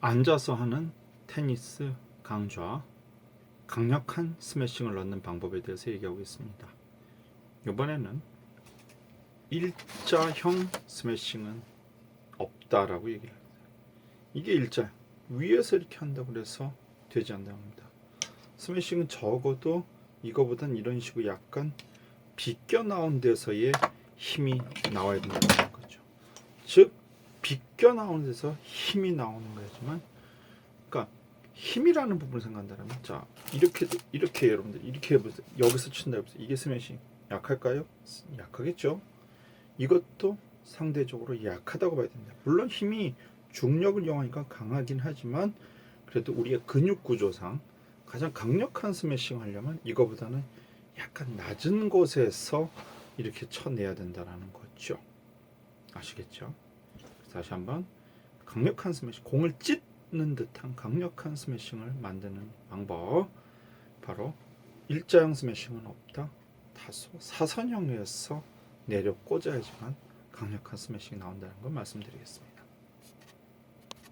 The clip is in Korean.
앉아서 하는 테니스 강좌 강력한 스매싱을 넣는 방법에 대해서 얘기하고 있습니다. 이번에는 일자형 스매싱은 없다라고 얘기를 합니다. 이게 일자 위에서 이렇게 한다고 해서 되지 않는다고 합니다. 스매싱은 적어도 이거보단 이런 식으로 약간 비껴 나온 데서의 힘이 나와야 된다는 거죠. 즉 비껴 나오는 데서 힘이 나오는 거지만 그러니까 힘이라는 부분을 생각한다면 자 이렇게 이렇게 여러분들 이렇게 해보세요. 여기서 친다 해보세요. 이게 스매싱. 약할까요? 약하겠죠. 이것도 상대적으로 약하다고 봐야 된다. 물론 힘이 중력을 이용하니까 강하긴 하지만 그래도 우리의 근육 구조상 가장 강력한 스매싱 하려면 이거보다는 약간 낮은 곳에서 이렇게 쳐내야 된다라는 거죠. 아시겠죠? 다시 한번 강력한 스매싱 공을 찢는 듯한 강력한 스매싱을 만드는 방법. 바로 일자형 스매싱은 없다. 다소 사선형에서 내려 꽂아야지만 강력한 스매싱이 나온다는 걸 말씀드리겠습니다